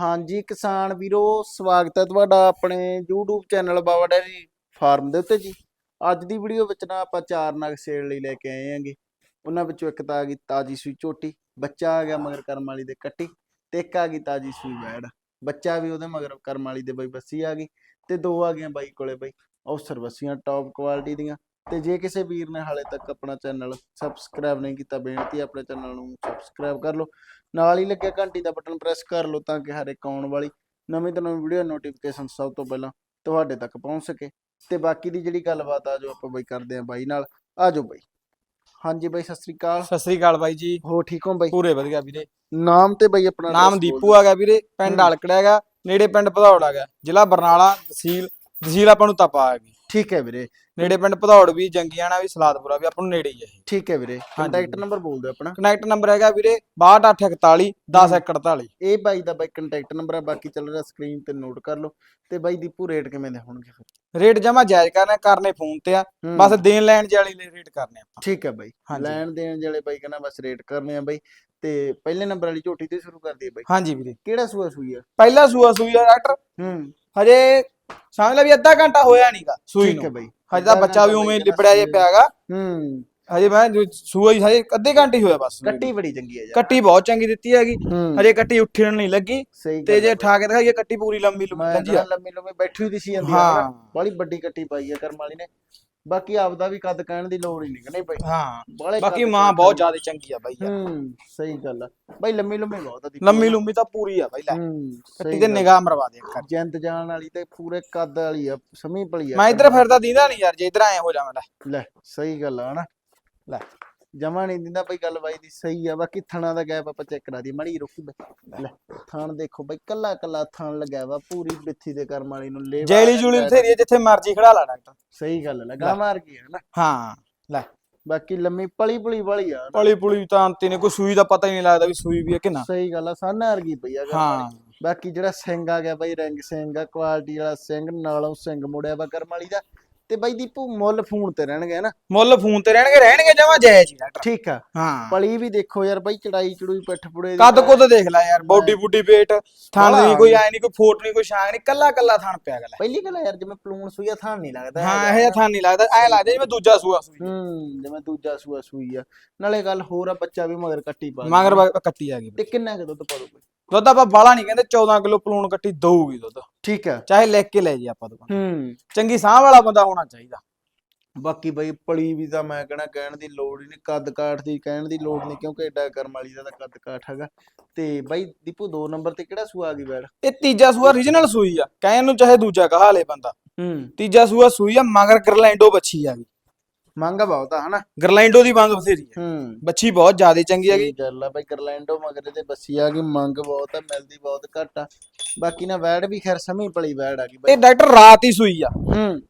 ਹਾਂਜੀ ਕਿਸਾਨ ਵੀਰੋ, ਸਵਾਗਤ ਹੈ ਤੁਹਾਡਾ ਆਪਣੇ YouTube channel Baba dairy farm ਦੇ ਉੱਤੇ ਜੀ। ਅੱਜ ਦੀ ਵੀਡੀਓ ਵਿੱਚ ਨਾ ਆਪਾਂ ਚਾਰ ਨਗ ਸੇਲ ਲਈ ਲੈ ਕੇ ਆਏ ਹਾਂਗੇ। ਉਹਨਾਂ ਵਿੱਚੋਂ ਇੱਕ ਤਾਂ ਆ ਗਈ ਤਾਜੀ ਸੂਈ ਝੋਟੀ ਬੱਚਾ ਆ ਗਿਆ ਮਗਰ ਕਰਮ ਵਾਲੀ ਦੇ ਕੱਟੀ ਤੇ ਇੱਕ ਆ ਗਈ ਤਾਜੀ ਸੂਈ ਵੈੜ। ਬੱਚਾ ਵੀ ਉਹਦੇ ਮਗਰ ਕਰਮ ਵਾਲੀ ਦੇ ਬਈ ਬੱਸੀ ਆ ਗਈ ਤੇ ਦੋ ਆ ਗਈਆਂ ਬਾਈ ਕੋਲੇ ਬਈ ਅਫਸਰ ਬੱਸੀਆਂ ਟੌਪ ਕੁਆਲਿਟੀ ਦੀਆਂ। ਤੇ ਜੇ ਕਿਸੇ ਵੀਰ ਨੇ ਹਾਲੇ ਤੱਕ ਆਪਣਾ ਚੈਨਲ ਸਬਸਕ੍ਰਾਈਬ ਨਹੀਂ ਕੀਤਾ ਬੇਨਤੀ ਹੈ ਆਪਣੇ ਚੈਨਲ ਨੂੰ ਸਬਸਕ੍ਰਾਈਬ ਕਰ ਲਓ। ਨਾਲ ਹੀ ਲੱਗਿਆ ਘੰਟੀ ਦਾ ਬਟਨ ਪ੍ਰੈਸ ਕਰ ਲਓ ਤਾਂ ਕਿ ਹਰ ਇੱਕ ਆਉਣ ਵਾਲੀ ਨਵੀਂ ਤੋਂ ਨਵੀਂ ਵੀਡੀਓ ਨੋਟੀਫਿਕੇਸ਼ਨ ਸਭ ਤੋਂ ਪਹਿਲਾਂ ਤੁਹਾਡੇ ਤੱਕ ਪਹੁੰਚ ਸਕੇ। ਤੇ ਬਾਕੀ ਦੀ ਜਿਹੜੀ ਗੱਲਬਾਤ ਆ ਜੋ ਆਪਾਂ ਬਈ ਕਰਦੇ ਆਂ ਬਾਈ ਨਾਲ। ਆ ਜਾਓ ਬਾਈ। ਹਾਂਜੀ ਬਾਈ ਸਤਿ ਸ੍ਰੀ ਅਕਾਲ। ਸਤਿ ਸ੍ਰੀ ਅਕਾਲ ਬਾਈ ਜੀ। ਹੋ ਠੀਕ ਹੋ ਬਾਈ? ਪੂਰੇ ਵਧੀਆ ਵੀਰੇ। ਨਾਮ ਤੇ ਬਾਈ ਆਪਣਾ ਨਾਮ ਦੀਪੂ ਬੋਲ ਹੈਗਾ ਵੀਰੇ ਪਿੰਡ ਹੂੰ। ਅਲਕੜਾ ਹੈਗਾ ਨੇੜੇ ਪਿੰਡ ਭਦੌੜ ਹੈਗਾ ਜ਼ਿਲ੍ਹਾ ਬਰਨਾਲਾ ਤਹਿਸੀਲ ਤਹਿਸੀਲ ਆਪਾਂ ਨੂੰ ਤਪਾ ਹੈਗੀ। ਦਿਓ। ਠੀਕ ਹੈ ਵੀਰੇ। ਨੇੜੇ ਪਿੰਡ ਭਦੌੜ ਵੀ ਜੰਗੀਆਣਾ ਵੀ ਸਲਾਦਪੁਰਾ ਵੀ ਆਪਾਂ ਨੂੰ ਨੇੜੇ ਹੀ ਹੈ ਇਹ। ਠੀਕ ਹੈ ਵੀਰੇ। ਕੰਟੈਕਟ। ਨੰਬਰ ਬੋਲ ਦਿਓ ਆਪਣਾ। ਕਨੈਕਟ ਨੰਬਰ ਹੈਗਾ ਵੀਰੇ 6241 10148 ਇਹ ਬਾਈ ਦਾ ਬਾਈ ਕੰਟੈਕਟ ਨੰਬਰ ਆ ਬਾਕੀ ਚੱਲ ਰਿਹਾ ਸਕਰੀਨ ਤੇ ਨੋਟ ਕਰ ਲਓ। ਤੇ ਬਾਈ ਦੀਪੂ ਰੇਟ ਕਿਵੇਂ ਦੇ ਹੋਣਗੇ ਫਿਰ? ਰੇਟ ਜਮਾ ਜਾਇਜ਼ ਕਰਨਾ ਕਰਨੇ ਫੋਨ ਤੇ ਆ। ਹੂੰ। ਬਸ ਦੇਣ ਲੈਣ ਵਾਲੀ ਲਈ ਰੇਟ ਕਰਨੇ ਆਪਾਂ। ਠੀਕ ਹੈ ਬਾਈ। ਹਾਂਜੀ। ਲੈਣ ਦੇਣ ਜਿਹੜੇ ਬਾਈ ਕਹਿੰਦਾ ਬਸ ਰੇਟ ਕਰਨੇ ਆ ਬਾਈ। ਤੇ ਪਹਿਲੇ ਨੰਬਰ ਵਾਲੀ ਝੋਟੀ ਤੇ ਸ਼ੁਰੂ ਕਰ ਦਈਏ ਬਾਈ। ਹਾਂਜੀ ਵੀਰੇ। ਕਿਹੜਾ ਸੂਆ ਸੂਈ ਆ? ਪਹਿਲਾ ਸੂਆ ਸੂਈ ਆ ਡਾਕਟਰ ਹੂੰ। ਹਜੇ ਸਮਝ ਲੈ ਵੀ ਅੱਧਾ ਘੰਟਾ ਹੋਇਆ ਨਹੀਂਗਾ ਸੂਈ ਠੀਕ ਹੈ ਨੂੰ ਬਾਈ। ਹਜੇ ਤਾਂ ਬੱਚਾ ਵੀ ਉਵੇਂ ਲਿਬੜਿਆ ਜੇ ਪਿਆਗਾ ਹੂੰ। ਹਜੇ ਮੈਂ ਜੋ ਸੂਆ ਹੀ ਹਜੇ ਅੱਧੇ ਘੰਟੇ ਹੀ ਹੋਇਆ ਬਸ। ਕੱਟੀ ਬੜੀ ਚੰਗੀ ਹੈ ਯਾਰ। ਕੱਟੀ ਬਹੁਤ ਚੰਗੀ ਦਿੱਤੀ ਹੈਗੀ। ਹੂੰ। ਹਜੇ ਕੱਟੀ ਉੱਠਣ ਨਹੀਂ ਲੱਗੀ। ਸਹੀ ਤੇ ਜੇ ਠਾ ਕੇ ਦਿਖਾਈਏ ਕੱਟੀ ਪੂਰੀ ਲੰਬੀ ਮੈਂ ਲੰਜੀ ਕਿਹਾ ਆ। ਲੰਮੀ ਲੰਮੀ ਬੈਠੀ ਹੋਈ ਸੀ ਜਾਂਦੀ ਹਾਂ। ਬੜੀ ਵੱਡੀ ਕੱਟੀ ਪਾਈ ਆ ਕਰਮ ਵਾਲੀ ਨੇ। ਬਾਕੀ ਆਪਦਾ ਵੀ ਕੱਦ ਕਹਿਣ ਦੀ ਲੋੜ ਹੀ ਨਹੀਂ ਨਹੀਂ ਬਾਈ। ਹਾਂ ਬਾਹਲੇ ਬਾਕੀ ਕੱਦ ਮਾਂ ਬਹੁਤ ਦੀ- ਜ਼ਿਆਦਾ ਚੰਗੀ ਆ ਬਾਈ ਯਾਰ। ਹੂੰ ਸਹੀ ਗੱਲ ਆ। ਬਾਈ ਲੰਮੀ ਲੰਮੀ ਬਹੁਤ ਆ ਦੀਪੂ ਲੰਮੀ ਲੰਮੀ ਤਾਂ ਪੂਰੀ ਆ ਬਾਈ ਲੈ। ਹੂੰ ਕੱਟੀ ਸਹੀ ਤੇ ਗੱਲ। ਨਿਗਾਹ ਮਰਵਾ ਦੇ ਕਰ ਜਿੰਦ ਜਾਣ ਵਾਲੀ ਤੇ ਪੂਰੇ ਕੱਦ ਵਾਲੀ ਆ ਸਮੀ ਭਲੀ ਆ। ਮੈਂ ਇੱਧਰ ਫਿਰਦਾ ਦੀਂਦਾ ਨਹੀਂ ਯਾਰ ਜੇ ਇੱਧਰ ਆਏ ਹੋ ਜਾਵਾਂ ਲੈ। ਲੈ ਸਹੀ ਗੱਲ ਆ ਹਨਾ। ਲੈ। ਜਮਾ ਨਹੀਂ ਦਿੰਦਾ ਬਈ ਗੱਲ ਬਾਈ ਦੀ ਸਹੀ ਆ ਬਾਕੀ ਥਣਾ ਦਾ ਗੈਪ ਆਪਾਂ ਚੈੱਕ ਕਰਾ ਦੀ ਮੜੀ ਰੁਕੀ ਬਈ ਲੈ ਥਣ ਦੇਖੋ ਬਈ ਕੱਲਾ ਕੱਲਾ ਥਣ ਲੱਗਿਆ ਵਾ ਪੂਰੀ ਬਿੱਥੀ ਦੇ ਕਰਮ ਵਾਲੀ ਨੂੰ ਲੈ ਜੈਲੀ ਜੂਲੀ ਬਥੇਰੀ ਜਿੱਥੇ ਮਰਜ਼ੀ ਖੜਾ ਲਾ ਡਾਕਟਰ। ਸਹੀ ਗੱਲ ਲਗਾ ਮਾਰ ਗਈ ਹੈ ਨਾ ਹਾਂ ਲੈ। ਬਾਕੀ ਲੰਮੀ ਪਲੀ ਪਲੀ ਵਾਲੀ ਆ। ਪਲੀ ਪੁਲੀ ਤਾਂ ਅੰਤੀ ਨੇ ਕੋਈ ਸੂਈ ਦਾ ਪਤਾ ਹੀ ਨਹੀਂ ਲੱਗਦਾ ਵੀ ਸੂਈ ਵੀ ਹੈ ਕਿ ਨਾ। ਸਹੀ ਗੱਲ ਆ ਸਾਨਾ ਵਰਗੀ ਪਈ ਆ ਹਾਂ। ਬਾਕੀ ਜਿਹੜਾ ਸਿੰਘ ਆ ਗਿਆ ਬਾਈ ਰੰਗ ਸਿੰਘ ਆ ਕੁਆਲਿਟੀ ਵਾਲਾ ਸਿੰਘ ਨਾਲੋਂ ਸਿੰਘ ਮੁੜਿਆ ਵਾ ਕਰਮ ਵਾਲੀ ਦਾ। ਤੇ ਬਾਈ ਦੀਪੂ ਮੁੱਲ ਫੋਨ ਤੇ ਰਹਿਣਗੇ ਨਾ ਮੁੱਲ ਫੋਨ ਤੇ ਰਹਿਣਗੇ ਰਹਿਣਗੇ ਜਮਾ ਜਾਇਜ਼ ਹੀ ਡਾਕਟਰ ਠੀਕ ਆ। ਹਾਂ। ਪਲੀ ਵੀ ਦੇਖੋ ਯਾਰ ਬਾਈ ਚੜਾਈ ਚੜੂਈ ਪਿੱਠ ਪੁੜੇ ਕੱਦ ਕੁੱਦ ਦੇਖ ਲੈ ਯਾਰ ਬੋਡੀ ਬੁੱਡੀ ਵੇਟ ਥਣ ਨਹੀਂ ਕੋਈ ਐ ਨਹੀਂ ਕੋਈ ਫੋਟ ਨਹੀਂ ਕੋਈ ਛਾਂਗ ਨਹੀਂ ਕੱਲਾ ਕੱਲਾ ਥਣ ਪਿਆ ਗਲਾ ਪਹਿਲੀ ਗੱਲ ਯਾਰ ਜਿਵੇਂ ਪਲੂਣ ਸੂਈ ਆ ਥਾਂ ਨਹੀਂ ਲੱਗਦਾ ਹਾਂ ਇਹ। ਥਣ ਨਹੀਂ ਲੱਗਦਾ ਐ ਲੱਗਦਾ ਜਿਵੇਂ ਦੂਜਾ ਸੂਆ ਸੂਈ ਹੂੰ ਜਿਵੇਂ ਦੂਜਾ ਸੂਆ ਸੂਈ ਆ। ਨਾਲੇ ਗੱਲ ਹੋਰ ਆ ਬੱਚਾ ਵੀ ਮਗਰ ਕੱਟੀ ਪਾ ਮਗਰ ਕੱਟੀ ਆ ਗਈ। ਤੇ ਕਿੰਨਾ ਕੁ ਦੁੱਧ ਪਾ ਦੁੱਧ ਆਪਾਂ ਬਾਲਾ ਨਹੀਂ ਕਹਿੰਦੇ 14 ਕਿਲੋ ਪਲੂਣ ਕੱਟੀ ਦਊਗੀ ਦੁੱਧ। ਠੀਕ ਆ ਚਾਹੇ ਲਿਖ ਕੇ ਲੈ ਜੀ ਆਪਾਂ ਦੁਕਾਨ ਹੂੰ। ਚੰਗੀ ਸਾਹ ਵਾਲਾ ਬੰਦਾ ਹੋਣਾ ਚਾਹੀਦਾ। ਬਾਕੀ ਬਈ ਪਲੀ ਵੀ ਤਾਂ ਮੈਂ ਕਹਣਾ ਕਹਿਣ ਦੀ ਲੋੜ ਹੀ ਨਹੀਂ ਕੱਦ ਕਾਠ ਦੀ ਕਹਿਣ ਦੀ ਲੋੜ ਨਹੀਂ ਕਿਉਂਕਿ ਐਡਾ ਕਰਮ ਵਾਲੀ ਦਾ ਤਾਂ ਕੱਦ ਕਾਠ ਹੈਗਾ। ਤੇ ਬਾਈ ਦੀਪੂ 2 ਨੰਬਰ ਤੇ ਕਿਹੜਾ ਸੂਆ ਆ ਗਈ ਬੈੜ ਇਹ ਤੀਜਾ ਸੂਆ ਰੀਜਨਲ ਸੂਈ ਆ। ਕਹਿਣ ਨੂੰ ਚਾਹੇ ਦੂਜਾ ਕਹਾ ਲੇ ਬੰਦਾ। ਹੂੰ। ਤੀਜਾ ਸੂਆ ਸੂਈ ਆ ਮਗਰ ਗਰਲੈਂਡੋ ਬੱਚੀ ਆ ਗਈ। ਮੰਗਾ ਬਹੁਤ ਆ ਹਨਾ? ਗਰਲੈਂਡੋ ਦੀ ਮੰਗ ਬਥੇਰੀ ਆ। ਹੂੰ। ਬੱਚੀ ਬਹੁਤ ਜ਼ਿਆਦਾ ਚੰਗੀ ਹੈਗੀ। ਸਹੀ ਗੱਲ ਆ ਬਾਈ ਗਰਲੈਂਡੋ ਮਗਰੇ ਤੇ ਬੱਸੀ ਆ ਗਈ ਮੰਗ ਬਹੁਤ ਆ ਮਿਲਦੀ ਬਹੁਤ ਘੱਟ ਆ। ਬਾਕੀ ਨਾ ਵੈੜ ਵੀ ਖੈਰ ਸਮੀ ਪਲੀ ਵੈੜ ਆ ਗਈ ਬਾਈ। ਇਹ ਡਾਕਟਰ ਰਾਤ ਹੀ ਸੂਈ ਆ। ਹੂੰ।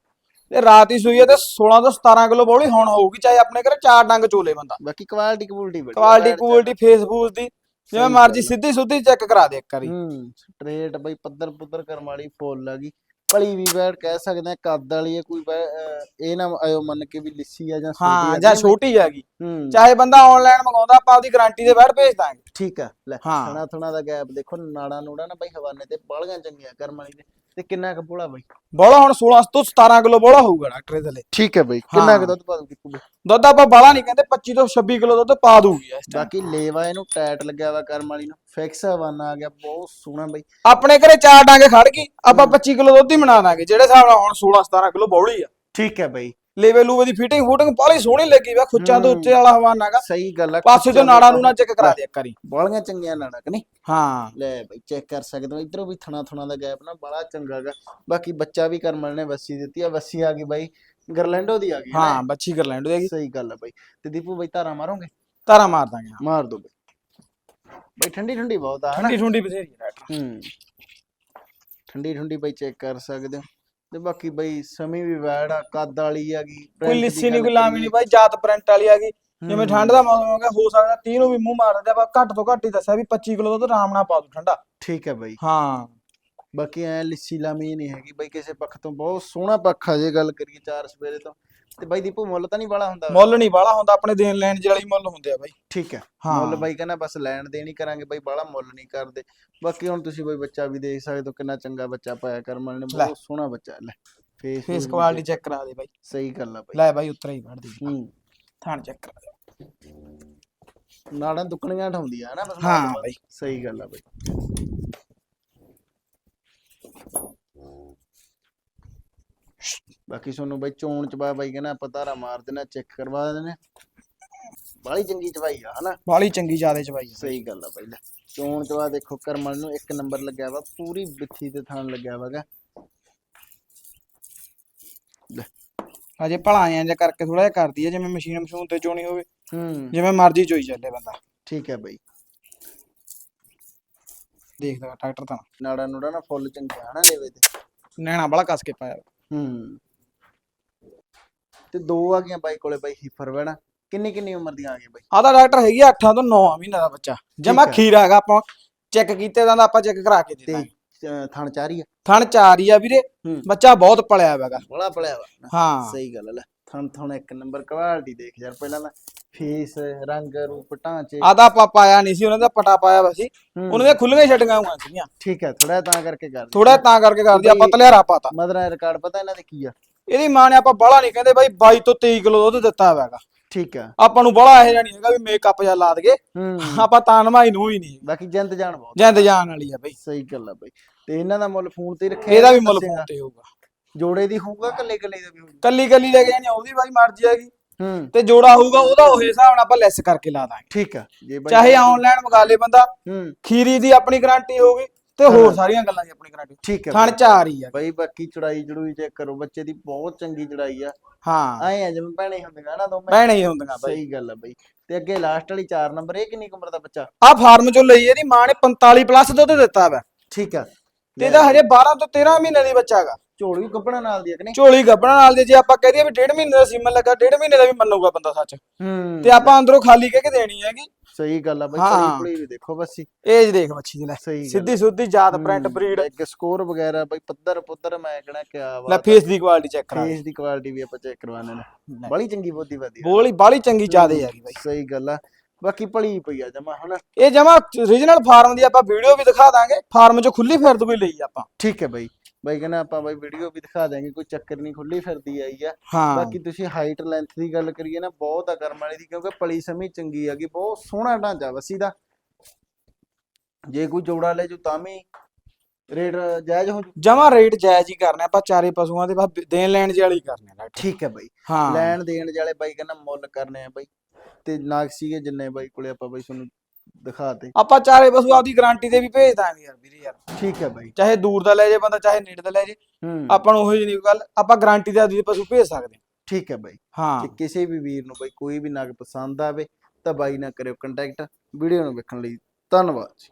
ਇਹ ਰਾਤ ਹੀ ਸੂਈ ਆ ਤੇ 16 ਤੋਂ 17 ਕਿਲੋ ਬੋਲੀ ਹੁਣ ਹੋਊਗੀ ਚਾਹੇ ਆਪਣੇ ਘਰੇ ਚਾਰ ਡੰਗ ਚੋਲੇ ਬੰਦਾ। ਬਾਕੀ ਕੁਆਲਿਟੀ ਕੁਆਲਿਟੀ ਬੜੀ ਕੁਆਲਿਟੀ। ਕੁਆਲਿਟੀ ਫੇਸਬੁਕ ਦੀ ਜਿਵੇਂ ਮਰਜ਼ੀ। ਸਿੱਧੀ ਸੁੱਧੀ ਚੈੱਕ ਕਰਾ ਦੇ ਇੱਕ ਵਾਰੀ। ਹੂੰ ਸਟ੍ਰੇਟ ਬਈ ਪੱਧਰ ਪੁੱਧਰ ਕਰਮ ਵਾਲੀ ਫੁੱਲ ਆ ਗਈ। ਪਲੀ ਵੀ ਵੈੜ ਕਹਿ ਸਕਦੇ ਆ ਕੱਦ ਵਾਲੀ ਆ ਕੋਈ ਅਹ ਇਹ ਨਾ ਆਇਓ ਮੰਨ ਕੇ ਵੀ ਲਿੱਸੀ ਆ ਜਾਂ ਛੋਟੀ ਹਾਂ ਆ ਜਾਂ ਛੋਟੀ ਹੈਗੀ। ਹੂੰ ਚਾਹੇ ਬੰਦਾ ਆਨਲਾਈਨ ਮੰਗਾਉਂਦਾ ਆਪਾਂ ਉਹਦੀ ਗਾਰੰਟੀ ਦੇ ਬਾਅਦ ਭੇਜ ਦਾਂਗੇ ਠੀਕ ਆ ਲੈ ਹਾਂ। ਥਣਾ ਥਣਾ ਦਾ ਗੈਪ ਦੇਖੋ ਨਾੜਾ ਨੂੜਾ ਨਾ ਬਈ ਹਵਾਨੇ ਤੇ ਬਾਲੀਆਂ ਚੰਗੀਆਂ ਕਰਮ ਵਾਲੀ ਦੇ ਤੇ ਕਿੰਨਾ ਕੁ ਬੋਲਾ ਬਈ? ਬੋਲਾ ਹੁਣ 16 ਤੋਂ 17 ਕਿਲੋ ਬੋਲਾ ਹੋਊਗਾ ਡਾਕਟਰ ਦੇ ਥੱਲੇ ਠੀਕ ਹੈ ਬਈ ਕਿੰਨਾ ਕੁ ਦੁੱਧ ਪਾ ਦੂਗੀ ਬਈ ਦੁੱਧ ਆਪਾਂ ਬਾਲਾ ਨਹੀਂ ਕਹਿੰਦੇ 25 ਤੋਂ 26 ਕਿਲੋ ਦੁੱਧ ਪਾ ਦੂਗੀ ਇਸ। ਬਾਕੀ ਲੇਵਾ ਇਹਨੂੰ ਟਾਈਟ ਲੱਗਿਆ ਵਾ ਕਰਮ ਵਾਲੀ ਨੂੰ ਫਿਕਸ ਹਵਾਨਾ ਆ ਗਿਆ ਬਹੁਤ ਸੋਹਣਾ ਬਈ। ਆਪਣੇ ਘਰੇ ਚਾਰ ਡਾਂਗੇ ਖੜ ਗਈ ਆਪਾਂ 25 ਕਿਲੋ ਦੁੱਧ ਹੀ ਬਣਾ ਦਾਂਗੇ ਜਿਹੜੇ ਹਿਸਾਬ ਨਾਲ ਹੁਣ 16 17 ਕਿਲੋ ਬੌਲੀ ਆ। ਠੀਕ ਹੈ ਬਈ। ਲੇਵੇ ਲੂਵੇ ਦੀ ਫਿਟਿੰਗ ਫੂਟਿੰਗ ਬਾਲੀ ਸੋਹਣੀ ਲੱਗੀ ਵਾ ਖੁੱਚਾਂ ਤੋਂ। ਉੱਤੇ ਵਾਲਾ ਹਵਾਨਾਗਾ ਸਹੀ ਗੱਲ ਆ ਪਾਸੇ ਤੋਂ ਨਾੜਾ ਨੂੰ ਨਾ ਚੈੱਕ ਕਰਾ ਦੇ ਇੱਕ ਵਾਰੀ। ਬਾਲੀਆਂ ਚੰਗੀਆਂ ਨਾੜਾ ਕਿ ਨਹੀਂ? ਹਾਂ। ਲੈ ਬਈ ਚੈੱਕ ਕਰ ਸਕਦੇ ਹੋ ਇਧਰੋਂ ਵੀ ਥਣਾ ਥਣਾ ਦਾ ਗੈਪ ਨਾ ਬੜਾ ਚੰਗਾ ਗਾ। ਬਾਕੀ ਬੱਚਾ ਵੀ ਕਰਮਲ ਨੇ ਵੱਸੀ ਦਿੱਤੀ ਆ ਵੱਸੀ ਆ ਗਈ ਬਾਈ ਗਰਲੈਂਡੋ ਦੀ ਆ ਗਈ ਹਾਂ ਬੱਚੀ ਕਰ ਲੈਂਡ ਦੇਗੀ ਸਹੀ ਗੱਲ ਆ ਬਾਈ। ਤੇ ਦੀਪੂ ਬਾਈ ਧਾਰਾ ਮਾਰੋਗੇ? ਤਾਰਾ ਮਾਰ ਦਾਂਗੇ। ਮਾਰ ਦੋ ਬਾਈ। ਬਾਈ ਠੰਡੀ ਠੰਡੀ ਬਹੁਤ ਆ ਠੰਡੀ ਠੁੰਡੀ ਬਥੇਰੀ ਆ। ਹੂੰ। ਠੰਡੀ ਠੰਡੀ ਬਾਈ ਚੈੱਕ ਕਰ ਸਕਦੇ ਹੋ। ਤੇ ਬਾਕੀ ਬਾਈ ਸਮੀ ਵੀ ਵੈੜ ਆ ਕੱਦ ਵਾਲੀ ਗਈ ਕੋਈ ਲਿੱਸੀ ਨਹੀਂ ਕੋਈ ਲਾਮੀ ਨਹੀਂ ਬਾਈ ਜਾਤ ਪ੍ਰਿੰਟ ਵਾਲੀ ਆ ਗਈ ਜਿਵੇਂ ਠੰਡ ਦਾ ਮੌਸਮ ਹੋ ਗਿਆ ਹੋ ਸਕਦਾ 30 ਨੂੰ ਵੀ ਮੂੰਹ ਮਾਰ ਦਿੰਦੇ ਆਪਾਂ ਘੱਟ ਤੋਂ ਘੱਟ ਹੀ ਦੱਸਿਆ ਵੀ 25 ਕਿਲੋ ਦੁੱਧ ਆਰਾਮ ਨਾਲ ਪਾ ਦੂ ਠੰਡਾ। ਠੀਕ ਹੈ ਬਾਈ। ਹਾਂ। ਬਾਕੀ ਐ ਲਿੱਸੀ ਲਾਮੀ ਨਹੀਂ ਹੈਗੀ ਬਾਈ ਕਿਸੇ ਪੱਖ ਤੋਂ ਬਹੁਤ ਸੋਹਣਾ ਪੱਖ ਆ ਜੇ ਗੱਲ ਕਰੀਏ ਚਾਰ ਸਵੇਰੇ ਤੋਂ। ਤੇ ਬਾਈ ਦੀਪੂ ਮੁੱਲ ਤਾਂ ਨਹੀਂ ਵਾਲਾ ਹੁੰਦਾ? ਮੁੱਲ ਨਹੀਂ ਬਾਲਾ ਹੁੰਦਾ ਆਪਣੇ ਦੇਣ ਲੈਣ ਜਿਹੇ ਵਾਲੀ ਮੁੱਲ ਹੁੰਦੇ ਆ ਬਾਈ। ਠੀਕ ਹੈ। ਹਾਂ। ਮੁੱਲ ਬਾਈ ਕਹਿੰਦਾ ਬਸ ਲੈਣ ਦੇਣ ਹੀ ਕਰਾਂਗੇ ਬਾਈ ਬਾਹਲਾ ਮੁੱਲ ਨਹੀਂ ਕਰਦੇ। ਬਾਕੀ ਹੁਣ ਤੁਸੀਂ ਬਾਈ ਬੱਚਾ ਵੀ ਦੇਖ ਸਕਦੇ ਹੋ ਕਿੰਨਾ ਚੰਗਾ ਬੱਚਾ ਪਾਇਆ ਕਰਮਨ ਨੇ। ਬਹੁਤ ਸੋਹਣਾ ਬੱਚਾ ਲੈ। ਫੇਸ ਫੇਸ ਕੁਆਲਿਟੀ ਚੈੱਕ ਕਰਾ ਦੇ ਬਾਈ। ਸਹੀ ਗੱਲ ਆ ਬਾਈ। ਲੈ ਬਾਈ ਉਤਰਾ ਹੀ ਵੜ ਦੇ। ਹੂੰ। ਥਾਣ ਚੈੱਕ ਕਰਾ ਦੇ। ਨਾੜਾਂ ਦੁੱਕਣੀਆਂ ਠਾਉਂਦੀਆਂ ਹਨਾ ਬਸ ਹਾਂ ਬਾਈ। ਸਹੀ ਗੱਲ ਆ ਬਾਈ। ਬਾਕੀ ਤੁਹਾਨੂੰ ਬਾਈ ਚੋਣ ਚ ਬਾ ਬਾਈ ਕਹਿੰਦਾ ਆਪਾਂ ਧਾਰਾ ਮਾਰ ਦੇਣਾ ਚੈੱਕ ਕਰਵਾ ਦੇਣਾ ਬਾਲੀ ਚੰਗੀ ਚਵਾਈ ਆ ਹਨਾ? ਬਾਲੀ ਚੰਗੀ ਜਿਆਦੇ ਚ ਬਾਈ ਸਹੀ ਗੱਲ ਆ ਬਾਈ ਲੈ। ਚੋਣ ਚ ਬਾ ਦੇਖੋ ਕਰਮਨ ਨੂੰ ਇੱਕ ਨੰਬਰ ਲੱਗਿਆ ਵਾ ਪੂਰੀ ਬਿੱਥੀ ਤੇ ਥਾਣ ਲੱਗਿਆ ਵਾਗਾ। ਲੈ। ਅਜੇ ਭਲਾਆਂ ਜਿਹਾ ਕਰਕੇ ਥੋੜਾ ਜਿਹਾ ਕਰਦੀ ਹੈ ਜਿਵੇਂ ਮਸ਼ੀਨ ਮਸ਼ੂਨ ਤੇ ਚੋਣੀ ਹੋਵੇ। ਹੂੰ। ਜਿਵੇਂ ਮਰਜ਼ੀ ਚੋਈ ਚੱਲੇ ਬੰਦਾ। ਠੀਕ ਹੈ ਬਾਈ। ਦੇਖਦਾ ਟਰੈਕਟਰ ਤਾਂ ਨਾੜਾ ਨੂੜਾ ਨਾ ਫੁੱਲ ਚੰਗਿਆ ਹਨਾ ਲੇਵੇ ਤੇ। ਨੈਣਾ ਬੜਾ ਕੱਸ ਕੇ ਪਾਇਆ। ਹੂੰ। ਤੇ ਦੋ ਆ ਗਈਆਂ ਬਾਈ ਕੋਲੇ ਬਾਈ ਹੀਫਰ ਵੈਣਾ ਕਿੰਨੀ ਕਿੰਨੀ ਉਮਰ ਦੀਆਂ ਆ ਗਈਆਂ ਬਾਈ? ਆਦਾ ਡਾਕਟਰ ਹੈਗੀ 8 ਤੋਂ 9 ਮਹੀਨੇ ਦਾ ਬੱਚਾ। ਜਮਾ ਹੈ। ਖੀਰਾ ਹੈਗਾ ਆਪਾਂ ਚੈੱਕ ਕੀਤੇ ਦਾ ਆਪਾਂ ਚੈੱਕ ਕਰਾ ਕੇ ਤੇ ਦਿੱਤਾ ਅਹ, ਥਣ ਚਾਰੀ ਆ? ਥਣ ਚਾਰ ਹੀ ਆ ਵੀਰੇ। ਹੂੰ। ਬੱਚਾ ਬਹੁਤ ਪਲਿਆ ਹੈਗਾ। ਬੜਾ ਨਾ। ਹਾਂ। ਸਹੀ ਗੱਲ ਲੈ। ਥਣ ਥਣ ਇੱਕ ਨੰਬਰ ਕੁਆਲਿਟੀ ਦੇਖ ਯਾਰ ਪਹਿਲਾਂ ਤਾਂ ਫੇਸ ਰੰਗ ਰੂਪ ਢਾਂਚੇ। ਆਦਾ ਆਪਾਂ ਪਾਇਆ ਨਹੀਂ ਸੀ ਉਹਨਾਂ ਦਾ ਪਟਾ ਪਾਇਆ ਵਾ ਸੀ। ਉਹਨਾਂ ਦੇ ਖੁੱਲੀਆਂ ਛੱਡੀਆਂ ਹੋਈਆਂ ਸੀਗੀਆਂ। ਠੀਕ ਹੈ ਥੋੜਾ ਤਾਂ ਕਰਕੇ ਕਰ ਥੋੜਾ ਤਾਂ ਕਰਕੇ ਕਰਦੀ ਆਪਾਂ ਤਲਿਆਰਾ ਪਾਤਾ ਮਦਰਾ ਰਿਕਾਰਡ ਪਤਾ ਇਹਨਾਂ ਦੇ ਕੀ ਆ? ਇਹਦੀ ਮਾਂ ਨੇ ਆਪਾਂ ਬਾਹਲਾ ਨਹੀਂ ਕਹਿੰਦੇ ਬਾਈ 22 ਤੋਂ 23 ਕਿਲੋ ਦੁੱਧ ਦਿੱਤਾ ਹੈਗਾ। ਠੀਕ ਆ। ਆਪਾਂ ਨੂੰ ਬਾਹਲਾ ਇਹ ਨਹੀਂ ਹੈਗਾ ਵੀ ਮੇਕਅਪ ਜਾਂ ਲਾ ਦਗੇ ਆਪਾਂ ਤਾਂ ਨਮਾਈ ਨੂੰ ਹੀ ਨਹੀਂ ਬਾਕੀ ਜੰਤ ਜਾਣ ਬਹੁਤ ਜਿੰਦ ਜਾਨ ਵਾਲੀ ਆ ਬਾਈ। ਸਹੀ ਗੱਲ ਆ ਬਾਈ। ਤੇ ਇਹਨਾਂ ਦਾ ਮੁੱਲ ਫੋਨ ਤੇ ਰੱਖਿਆ ਇਹਦਾ ਵੀ ਮੁੱਲ? ਫੋਨ ਤੇ ਹੋਊਗਾ। ਜੋੜੇ ਦੀ ਹੋਊਗਾ ਕੱਲੇ ਕੱਲੇ ਦਾ ਵੀ ਹੋਊਗਾ? ਕੱਲੀ ਕੱਲੀ ਲੈ ਕੇ ਜਾਣੀ ਉਹਦੀ ਬਾਈ ਮਰਜ਼ੀ ਹੈਗੀ। ਹੂੰ। ਤੇ ਜੋੜਾ ਹੋਊਗਾ ਉਹਦਾ ਉਹ ਹਿਸਾਬ ਨਾਲ ਆਪਾਂ ਲੈਸ ਕਰਕੇ ਲਾ ਦਾਂਗੇ। ਠੀਕ ਆ। ਜੇ ਬਾਈ ਚਾਹੇ ਆਨਲਾਈਨ ਮੰਗਾ ਲੇ ਬੰਦਾ ਹੂੰ। ਖੀਰੀ ਦੀ ਆਪਣੀ ਗਾਰੰਟੀ ਹੋਊਗੀ ਤੇ ਹੋਰ ਸਾਰੀਆਂ ਗੱਲਾਂ ਦੀ ਆਪਣੀ ਗਾਰੰਟੀ ਠੀਕ ਆ ਥਣ ਚਾਰ ਹੀ ਆ। ਬਾਈ ਬਾਕੀ ਚੜਾਈ ਜੜੂਈ ਚੈੱਕ ਕਰੋ ਬੱਚੇ ਦੀ ਬਹੁਤ ਚੰਗੀ ਚੜਾਈ ਆ। ਹਾਂ। ਐ ਆ ਜਿਵੇਂ ਭੈਣੇ ਹੁੰਦੀਆਂ ਨਾ ਦੋਵੇਂ। ਭੈਣੇ ਹੀ ਹੁੰਦੀਆਂ ਬਾਈ। ਸਹੀ ਗੱਲ ਆ ਬਾਈ। ਤੇ ਅੱਗੇ ਲਾਸਟ ਵਾਲੀ 4 ਨੰਬਰ ਇਹ ਕਿੰਨੀ ਉਮਰ ਦਾ ਬੱਚਾ? ਆ ਫਾਰਮ ਚੋਂ ਲਈ ਇਹਦੀ ਮਾਂ ਨੇ 45 ਪਲੱਸ ਦੁੱਧ ਦਿੱਤਾ ਵਾ। ਠੀਕ ਆ। ਤੇ ਇਹਦਾ ਹਜੇ 12 ਤੋਂ 13 ਮਹੀਨੇ ਦੀ ਬੱਚਾ ਹੈਗਾ। ਝੋਲ ਵੀ ਕੱਪੜਾ ਨਾਲ ਦੀ ਆ ਕਿ ਨਹੀਂ? ਝੋਲੀ ਗੱਬਣਾ ਨਾਲ ਦੇ ਜੇ ਆਪਾਂ ਕਹਿ ਦਈਏ ਵੀ ਡੇਢ ਮਹੀਨੇ ਦਾ ਸੀਮਨ ਲੱਗਾ ਡੇਢ ਮਹੀਨੇ ਦਾ ਵੀ ਮੰਨੂਗਾ ਬੰਦਾ ਸੱਚ। ਹੂੰ। ਤੇ ਆਪਾਂ ਅੰਦਰੋਂ ਖਾਲੀ ਕਹਿ ਕੇ ਦੇਣੀ ਹੈਗੀ। ਸਹੀ ਗੱਲ ਆ ਬਾਈ ਹਾਂ। ਪੁੜੀ ਵੀ ਦੇਖੋ ਬਸ ਏਜ ਦੇਖ ਬੱਚੀ ਦੀ ਲੈ। ਸਹੀ ਗੱਲ ਸਿੱਧੀ ਸੁੱਧੀ ਜਾਤ ਪ੍ਰਿੰਟ ਬਰੀਡ ਇੱਕ ਸਕੋਰ ਵਗੈਰਾ ਬਾਈ ਪੱਧਰ ਪੁੱਧਰ ਮੈਂ ਕਹਣਾ ਕਿਆ ਲੈ ਵਾ ਫੇਸ ਦੀ ਕੁਆਲਿਟੀ ਚੈੱਕ ਕਰਾ ਫੇਸ ਦੀ ਕੁਆਲਿਟੀ ਵੀ ਆਪਾਂ ਚੈੱਕ ਕਰਵਾਣੇ ਨੇ ਬੜੀ ਚੰਗੀ ਬੋਦੀ ਵਧੀਆ। ਬੋਲੀ ਬਾਲੀ ਚੰਗੀ ਜਾਦੇ ਹੈਗੀ ਬਾਈ। ਸਹੀ ਗੱਲ ਆ। ਬਾਕੀ ਭਲੀ ਪਈ ਆ ਜਮਾ ਹਨਾ? ਇਹ ਜਮਾ ਰੀਜਨਲ ਫਾਰਮ ਦੀ ਆਪਾਂ ਵੀਡੀਓ ਵੀ ਦਿਖਾ ਦਾਂਗੇ। ਫਾਰਮ ਚੋਂ ਖੁੱਲੀ ਫਿਰਦ ਕੋਈ ਲਈ ਆਪਾਂ। ਠੀਕ ਹੈ ਬਾਈ। ਬਾਈ ਕਹਿੰਦਾ ਆਪਾਂ ਬਾਈ ਵੀਡੀਓ ਵੀ ਦਿਖਾ ਦਾਂਗੇ ਕੋਈ ਚੱਕਰ ਨਹੀਂ ਖੁੱਲੀ ਫਿਰਦੀ ਆਈ ਆ। ਹਾਂ। ਬਾਕੀ ਤੁਸੀਂ ਹਾਈਟ ਲੈਂਥ ਦੀ ਗੱਲ ਕਰੀਏ ਨਾ ਬਹੁਤ ਆ ਕਰਮ ਵਾਲੀ ਦੀ ਕਿਉਂਕਿ ਪਲੀ ਸਮੀ ਚੰਗੀ ਹੈਗੀ ਬਹੁਤ ਸੋਹਣਾ ਢਾਂਚਾ ਵਸੀ ਦਾ ਜੇ ਕੋਈ ਜੋੜਾ ਲੈ ਜੂ ਤਾਂ ਵੀ ਰੇਟ ਜਾਇਜ਼ ਹੋ ਜੂ। ਜਮਾ ਰੇਟ ਜਾਇਜ਼ ਹੀ ਕਰਨੇ ਆਪਾਂ ਚਾਰੇ ਪਸ਼ੂਆਂ ਦੇ ਬਸ ਦੇਣ ਲੈਣ ਜਿਹੇ ਵਾਲੀ ਕਰਨੇ ਆ। ਡਾਕਟਰ ਠੀਕ ਹੈ ਬਾਈ। ਹਾਂ। ਲੈਣ ਦੇਣ ਵਾਲੇ ਬਾਈ ਕਹਿੰਦਾ ਮੁੱਲ ਕਰਨੇ ਆ ਬਾਈ। ਤੇ ਨਾਗ ਸੀਗੇ ਜਿੰਨੇ ਬਾਈ ਕੋਲੇ ਆਪਾਂ ਬਾਈ ਤੁਹਾਨੂੰ ਦਿਖਾਤੇ। ਆਪਾਂ ਚਾਰੇ ਪਸ਼ੂ ਆਪਦੀ ਗਾਰੰਟੀ ਤੇ ਵੀ ਭੇਜ ਦਾਂਗੇ ਯਾਰ ਵੀਰੇ ਯਾਰ। ਠੀਕ ਹੈ ਬਾਈ। ਚਾਹੇ ਦੂਰ ਦਾ ਲੈ ਜੇ ਬੰਦਾ ਚਾਹੇ ਨੇੜੇ ਦਾ ਲੈ ਜੇ ਹੂੰ। ਆਪਾਂ ਨੂੰ ਉਹੀ ਨਹੀਂ ਗੱਲ ਆਪਾਂ ਗਾਰੰਟੀ ਤੇ ਆਪਦੀ ਪਸ਼ੂ ਭੇਜ ਸਕਦੇ ਠੀਕ ਹੈ ਬਾਈ। ਹਾਂ। ਕਿ ਕਿਸੇ ਵੀ ਵੀਰ ਨੂੰ ਬਾਈ ਕੋਈ ਵੀ ਨਗ ਪਸੰਦ ਆਵੇ ਤਾਂ ਬਾਈ ਨਾਲ ਕਰਿਓ ਕੰਟੈਕਟ ਵੀਡੀਓ ਨੂੰ ਵੇਖਣ ਲਈ ਧੰਨਵਾਦ ਜੀ।